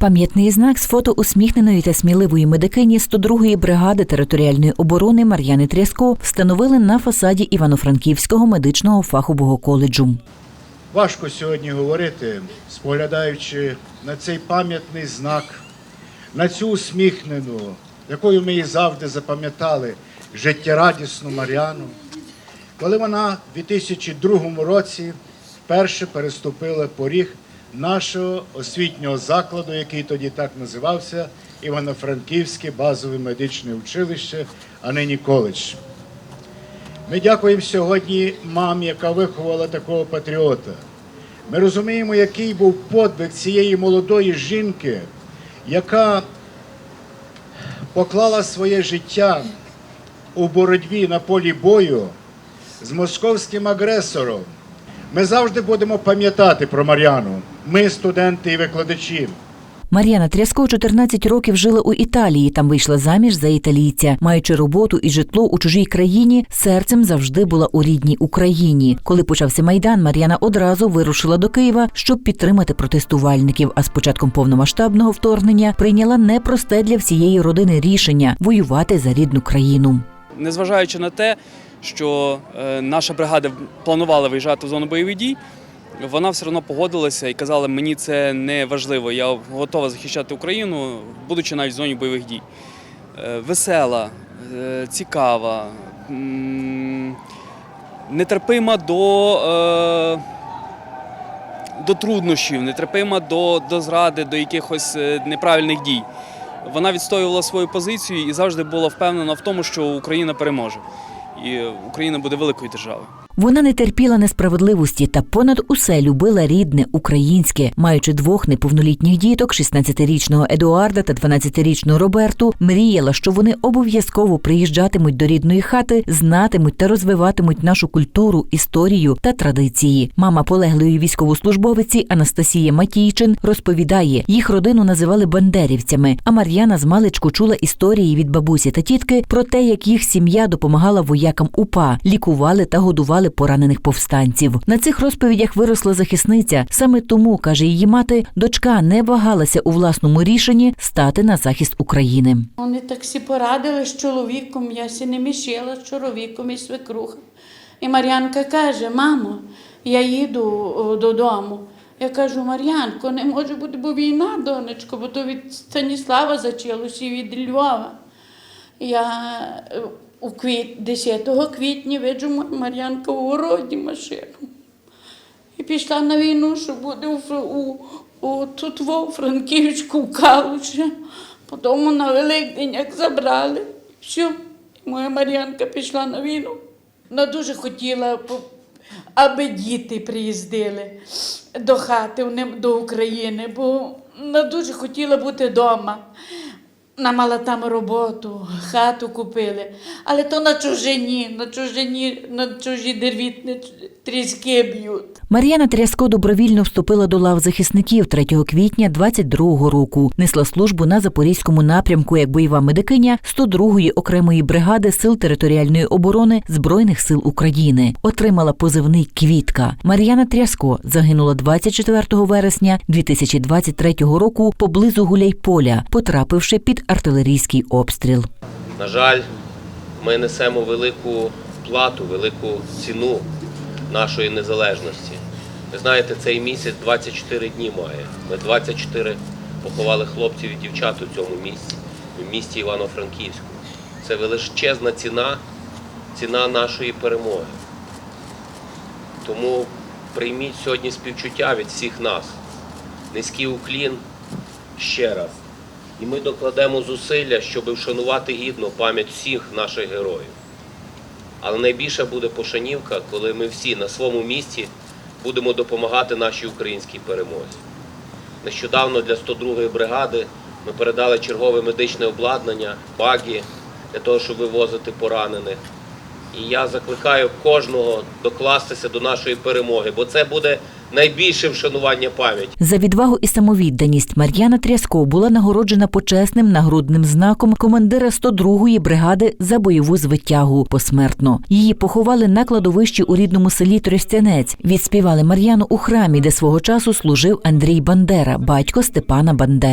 Пам'ятний знак з фото усміхненої та сміливої медикині 102-ї бригади територіальної оборони Мар'яни Тряско встановили на фасаді Івано-Франківського медичного фахового коледжу. Важко сьогодні говорити, споглядаючи на цей пам'ятний знак, на цю усміхнену, якою ми її завжди запам'ятали, життєрадісну Мар'яну, коли вона в 2002 році вперше переступила поріг нашого освітнього закладу, який тоді так називався Івано-Франківське базове медичне училище, а нині коледж. Ми дякуємо сьогодні мамі, яка виховала такого патріота. Ми розуміємо, який був подвиг цієї молодої жінки, яка поклала своє життя у боротьбі на полі бою з московським агресором. Ми завжди будемо пам'ятати про Мар'яну. Ми, студенти і викладачі. Мар'яна Тряско 14 років жила у Італії. Там вийшла заміж за італійця. Маючи роботу і житло у чужій країні, серцем завжди була у рідній Україні. Коли почався майдан, Мар'яна одразу вирушила до Києва, щоб підтримати протестувальників. А з початком повномасштабного вторгнення прийняла непросте для всієї родини рішення воювати за рідну країну. Незважаючи на те, що е, наша бригада планувала виїжджати в зону бойових дій, вона все одно погодилася і казала, мені це не важливо, я готова захищати Україну, будучи навіть в зоні бойових дій. Е, Весела, е, цікава, нетерпима до, до труднощів, нетерпима до, до зради, до якихось неправильних дій. Вона відстоювала свою позицію і завжди була впевнена в тому, що Україна переможе. І Україна буде великою державою. Вона не терпіла несправедливості та понад усе любила рідне українське, маючи двох неповнолітніх діток, 16-річного Едуарда та 12-річного Роберту, мріяла, що вони обов'язково приїжджатимуть до рідної хати, знатимуть та розвиватимуть нашу культуру, історію та традиції. Мама полеглої військовослужбовиці Анастасія Матійчин розповідає, їх родину називали бандерівцями. А Мар'яна з маличку чула історії від бабусі та тітки про те, як їх сім'я допомагала воякам УПА, лікували та годували поранених повстанців. На цих розповідях виросла захисниця. Саме тому каже її мати, дочка не вагалася у власному рішенні стати на захист України. Вони так всі порадили з чоловіком, я сі не мішила з чоловіком і свекруха. І Мар'янка каже: мамо, я їду додому. Я кажу, Мар'янко, не може бути, бо війна, донечко, бо то від Станіслава зачалося і від Львова. Я е, у квіт, 10 квітня виджу Мар'янка у городі машину. І пішла на війну, що буде у, у, тут у Франківську, в Калуші. Потім на Великдень як забрали. Все, моя Мар'янка пішла на війну. Вона дуже хотіла, аби діти приїздили до хати, до України, бо вона дуже хотіла бути вдома. Вона мала там роботу, хату купили, але то на чужині, на чужині, на чужі дервітні тріски б'ють. Мар'яна Тряско добровільно вступила до лав захисників 3 квітня 22-го року. Несла службу на запорізькому напрямку як бойова медикиня 102-ї окремої бригади сил територіальної оборони збройних сил України. Отримала позивний Квітка. Мар'яна Тряско загинула 24 вересня 2023 року поблизу Гуляйполя, потрапивши під артилерійський обстріл. На жаль, ми несемо велику плату, велику ціну нашої незалежності. Ви знаєте, цей місяць 24 дні має. Ми 24 поховали хлопців і дівчат у цьому місці, в місті Івано-Франківську. Це величезна ціна, ціна нашої перемоги. Тому прийміть сьогодні співчуття від всіх нас. Низький уклін ще раз. І ми докладемо зусилля, щоб вшанувати гідно пам'ять всіх наших героїв. Але найбільша буде пошанівка, коли ми всі на своєму місці будемо допомагати нашій українській перемозі. Нещодавно для 102-ї бригади ми передали чергове медичне обладнання, баги для того, щоб вивозити поранених. І я закликаю кожного докластися до нашої перемоги, бо це буде найбільше вшанування пам'яті. За відвагу і самовідданість Мар'яна Тряско була нагороджена почесним нагрудним знаком командира 102-ї бригади за бойову звитягу посмертно. Її поховали на кладовищі у рідному селі Тростянець. Відспівали Мар'яну у храмі, де свого часу служив Андрій Бандера, батько Степана Бандери.